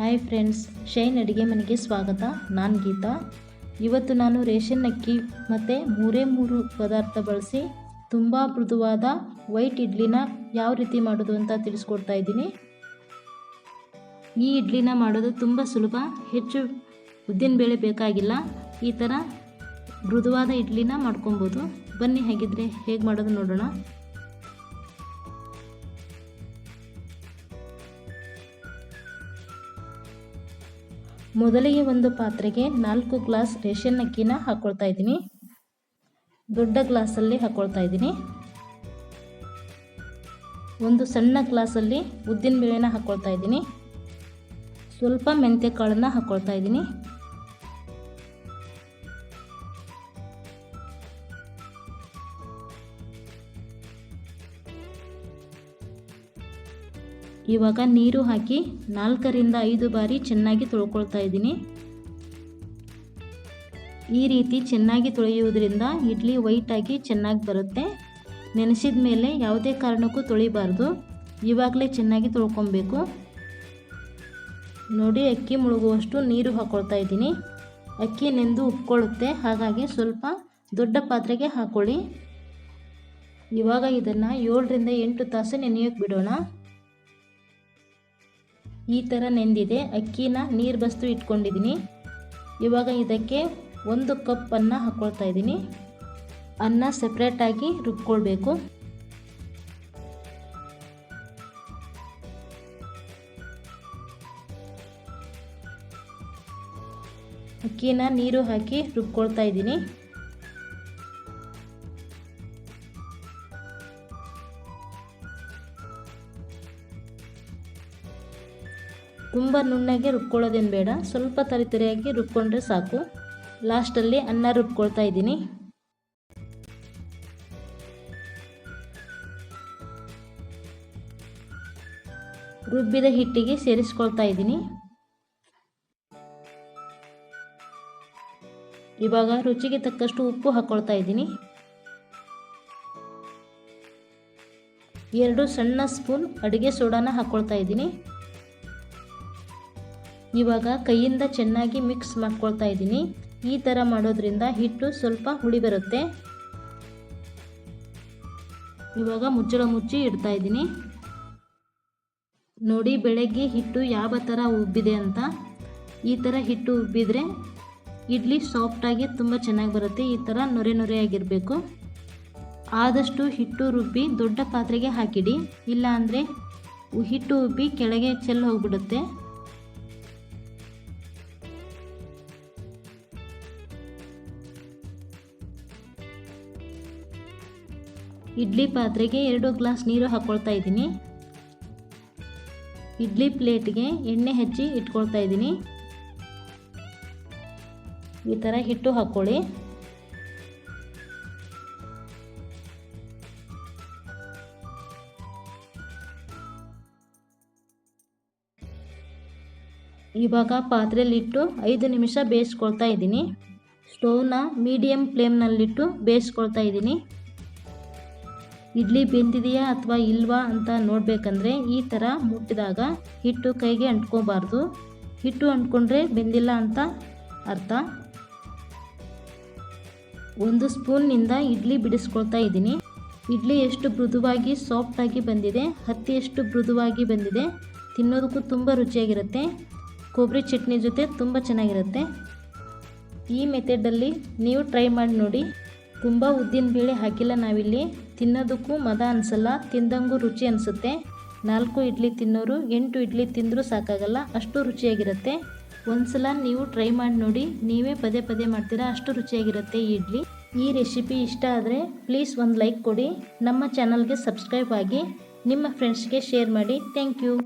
Hi friends shine ಅಡುಗೆ ಮನೆಗೆ ಸ್ವಾಗತ. ನಾನು ಗೀತಾ. ಇವತ್ತು ನಾನು ರೇಷನ್ ಅಕ್ಕಿ ಮತ್ತು ಮೂರೇ ಮೂರು ಪದಾರ್ಥ ಬಳಸಿ ತುಂಬ ಮೃದುವಾದ ವೈಟ್ ಇಡ್ಲಿನ ಯಾವ ರೀತಿ ಮಾಡೋದು ಅಂತ ತಿಳಿಸ್ಕೊಡ್ತಾ ಇದ್ದೀನಿ. ಈ ಇಡ್ಲಿನ ಮಾಡೋದು ತುಂಬ ಸುಲಭ, ಹೆಚ್ಚು ಉದ್ದಿನಬೇಳೆ ಬೇಕಾಗಿಲ್ಲ. ಈ ಥರ ಮೃದುವಾದ ಇಡ್ಲಿನ ಮಾಡ್ಕೊಬೋದು. ಬನ್ನಿ, ಹೇಗಿದ್ರೆ ಹೇಗೆ ಮಾಡೋದು ನೋಡೋಣ. ಮೊದಲಿಗೆ ಒಂದು ಪಾತ್ರೆಗೆ ನಾಲ್ಕು ಗ್ಲಾಸ್ ರೇಷನ್ ಅಕ್ಕಿನ ಹಾಕ್ಕೊಳ್ತಾ ಇದ್ದೀನಿ. ದೊಡ್ಡ ಗ್ಲಾಸಲ್ಲಿ ಹಾಕ್ಕೊಳ್ತಾ ಇದ್ದೀನಿ. ಒಂದು ಸಣ್ಣ ಗ್ಲಾಸಲ್ಲಿ ಉದ್ದಿನ ಬೇಳೆನ ಹಾಕ್ಕೊಳ್ತಾ ಇದ್ದೀನಿ. ಸ್ವಲ್ಪ ಮೆಂತ್ಯ ಕಾಳನ್ನು ಹಾಕ್ಕೊಳ್ತಾ ಇದ್ದೀನಿ. ಇವಾಗ ನೀರು ಹಾಕಿ ನಾಲ್ಕರಿಂದ ಐದು ಬಾರಿ ಚೆನ್ನಾಗಿ ತೊಳ್ಕೊಳ್ತಾ ಇದ್ದೀನಿ. ಈ ರೀತಿ ಚೆನ್ನಾಗಿ ತೊಳೆಯುವುದರಿಂದ ಇಡ್ಲಿ ವೈಟಾಗಿ ಚೆನ್ನಾಗಿ ಬರುತ್ತೆ. ನೆನೆಸಿದ ಮೇಲೆ ಯಾವುದೇ ಕಾರಣಕ್ಕೂ ತೊಳಿಬಾರ್ದು. ಇವಾಗಲೇ ಚೆನ್ನಾಗಿ ತೊಳ್ಕೊಬೇಕು. ನೋಡಿ, ಅಕ್ಕಿ ಮುಳುಗುವಷ್ಟು ನೀರು ಹಾಕ್ಕೊಳ್ತಾ ಇದ್ದೀನಿ. ಅಕ್ಕಿ ನೆಂದು ಉಪ್ಕೊಳ್ಳುತ್ತೆ ಹಾಗಾಗಿ ಸ್ವಲ್ಪ ದೊಡ್ಡ ಪಾತ್ರೆಗೆ ಹಾಕ್ಕೊಳ್ಳಿ ಇವಾಗ ಇದನ್ನು ಏಳರಿಂದ ಎಂಟು ತಾಸು ನೆನೆಯೋಕ್ಕೆ ಬಿಡೋಣ. ಈ ಥರ ನೆಂದಿದೆ. ಅಕ್ಕಿನ ನೀರು ಬಸ್ತು ಇಟ್ಕೊಂಡಿದ್ದೀನಿ ಇವಾಗ ಇದಕ್ಕೆ ಒಂದು ಕಪ್ ಅನ್ನ ಹಾಕ್ಕೊಳ್ತಾ ಇದ್ದೀನಿ ಅನ್ನ ಸಪ್ರೇಟಾಗಿ ರುಬ್ಕೊಳ್ಬೇಕು. ಅಕ್ಕಿನ ನೀರು ಹಾಕಿ ರುಬ್ಕೊಳ್ತಾ ಇದ್ದೀನಿ ತುಂಬ ನುಣ್ಣಗೆ ರುಬ್ಕೊಳ್ಳೋದೇನು ಬೇಡ. ಸ್ವಲ್ಪ ತರಿತರಿಯಾಗಿ ರುಬ್ಕೊಂಡ್ರೆ ಸಾಕು. ಲಾಸ್ಟಲ್ಲಿ ಅನ್ನ ರುಬ್ಕೊಳ್ತಾ ಇದ್ದೀನಿ. ರುಬ್ಬಿದ ಹಿಟ್ಟಿಗೆ ಸೇರಿಸ್ಕೊಳ್ತಾ ಇದ್ದೀನಿ. ಇವಾಗ ರುಚಿಗೆ ತಕ್ಕಷ್ಟು ಉಪ್ಪು ಹಾಕ್ಕೊಳ್ತಾ ಇದ್ದೀನಿ. ಎರಡು ಸಣ್ಣ ಸ್ಪೂನ್ ಅಡುಗೆ ಸೋಡಾನ ಹಾಕ್ಕೊಳ್ತಾ ಇದ್ದೀನಿ. ಇವಾಗ ಕೈಯಿಂದ ಚೆನ್ನಾಗಿ ಮಿಕ್ಸ್ ಮಾಡ್ಕೊಳ್ತಾ ಇದ್ದೀನಿ. ಈ ಥರ ಮಾಡೋದ್ರಿಂದ ಹಿಟ್ಟು ಸ್ವಲ್ಪ ಹುಳಿ ಬರುತ್ತೆ. ಇವಾಗ ಮುಚ್ಚಳ ಮುಚ್ಚಿ ಇಡ್ತಾ ಇದ್ದೀನಿ. ನೋಡಿ ಬೆಳಗ್ಗೆ ಹಿಟ್ಟು ಯಾವ ಥರ ಉಬ್ಬಿದೆ ಅಂತ. ಈ ಥರ ಹಿಟ್ಟು ಉಬ್ಬಿದ್ರೆ ಇಡ್ಲಿ ಸಾಫ್ಟಾಗಿ ತುಂಬ ಚೆನ್ನಾಗಿ ಬರುತ್ತೆ. ಈ ಥರ ನೊರೆ ನೊರೆಯಾಗಿರಬೇಕು ಆದಷ್ಟು ಹಿಟ್ಟು ರುಬ್ಬಿ ದೊಡ್ಡ ಪಾತ್ರೆಗೆ ಹಾಕಿಡಿ. ಇಲ್ಲ ಅಂದರೆ ಹಿಟ್ಟು ಉಬ್ಬಿ ಕೆಳಗೆ ಚೆಲ್ಲ ಹೋಗ್ಬಿಡುತ್ತೆ. ಇಡ್ಲಿ ಪಾತ್ರೆಗೆ ಎರಡು ಗ್ಲಾಸ್ ನೀರು ಹಾಕ್ಕೊಳ್ತಾ ಇದ್ದೀನಿ. ಇಡ್ಲಿ ಪ್ಲೇಟ್ಗೆ ಎಣ್ಣೆ ಹಚ್ಚಿ ಇಟ್ಕೊಳ್ತಾ ಇದ್ದೀನಿ. ಈ ಥರ ಹಿಟ್ಟು ಹಾಕ್ಕೊಳ್ಳಿ. ಇವಾಗ ಪಾತ್ರೆಯಲ್ಲಿಟ್ಟು ಐದು ನಿಮಿಷ ಬೇಯಿಸ್ಕೊಳ್ತಾ ಇದ್ದೀನಿ. ಸ್ಟೌವ್ನ ಮೀಡಿಯಮ್ ಫ್ಲೇಮ್ನಲ್ಲಿಟ್ಟು ಬೇಯಿಸ್ಕೊಳ್ತಾ ಇದ್ದೀನಿ. ಇಡ್ಲಿ ಬೆಂದಿದೆಯಾ ಅಥವಾ ಇಲ್ವಾ ಅಂತ ನೋಡಬೇಕಂದ್ರೆ ಈ ಥರ ಮುಟ್ಟಿದಾಗ ಹಿಟ್ಟು ಕೈಗೆ ಅಂಟ್ಕೋಬಾರ್ದು. ಹಿಟ್ಟು ಅಂಟ್ಕೊಂಡ್ರೆ ಬೆಂದಿಲ್ಲ ಅಂತ ಅರ್ಥ. ಒಂದು ಸ್ಪೂನ್ನಿಂದ ಇಡ್ಲಿ ಬಿಡಿಸ್ಕೊಳ್ತಾ ಇದ್ದೀನಿ. ಇಡ್ಲಿ ಎಷ್ಟು ಮೃದುವಾಗಿ ಸಾಫ್ಟಾಗಿ ಬಂದಿದೆ, ಹತ್ತಿ ಎಷ್ಟು ಮೃದುವಾಗಿ ಬಂದಿದೆ, ತಿನ್ನೋದಕ್ಕೂ ತುಂಬ ರುಚಿಯಾಗಿರುತ್ತೆ. ಕೊಬ್ಬರಿ ಚಟ್ನಿ ಜೊತೆ ತುಂಬ ಚೆನ್ನಾಗಿರುತ್ತೆ. ಈ ಮೆಥಡಲ್ಲಿ ನೀವು ಟ್ರೈ ಮಾಡಿ ನೋಡಿ. ತುಂಬ ಉದ್ದಿನ ಬೇಳೆ ಹಾಕಿಲ್ಲ ನಾವಿಲ್ಲಿ. ತಿನ್ನೋದಕ್ಕೂ ಮದ ಅನಿಸಲ್ಲ, ತಿಂದಂಗೂ ರುಚಿ ಅನಿಸುತ್ತೆ. ನಾಲ್ಕು ಇಡ್ಲಿ ತಿನ್ನೋರು, ಎಂಟು ಇಡ್ಲಿ ತಿಂದರೂ ಸಾಕಾಗಲ್ಲ, ಅಷ್ಟು ರುಚಿಯಾಗಿರುತ್ತೆ. ಒಂದ್ಸಲ ನೀವು ಟ್ರೈ ಮಾಡಿ ನೋಡಿ, ನೀವೇ ಪದೇ ಪದೇ ಮಾಡ್ತೀರಾ, ಅಷ್ಟು ರುಚಿಯಾಗಿರುತ್ತೆ ಈ ಇಡ್ಲಿ. ಈ ರೆಸಿಪಿ ಇಷ್ಟ ಆದರೆ ಪ್ಲೀಸ್ ಒಂದು ಲೈಕ್ ಕೊಡಿ. ನಮ್ಮ ಚಾನಲ್ಗೆ ಸಬ್ಸ್ಕ್ರೈಬ್ ಆಗಿ, ನಿಮ್ಮ ಫ್ರೆಂಡ್ಸ್ಗೆ ಶೇರ್ ಮಾಡಿ. Thank you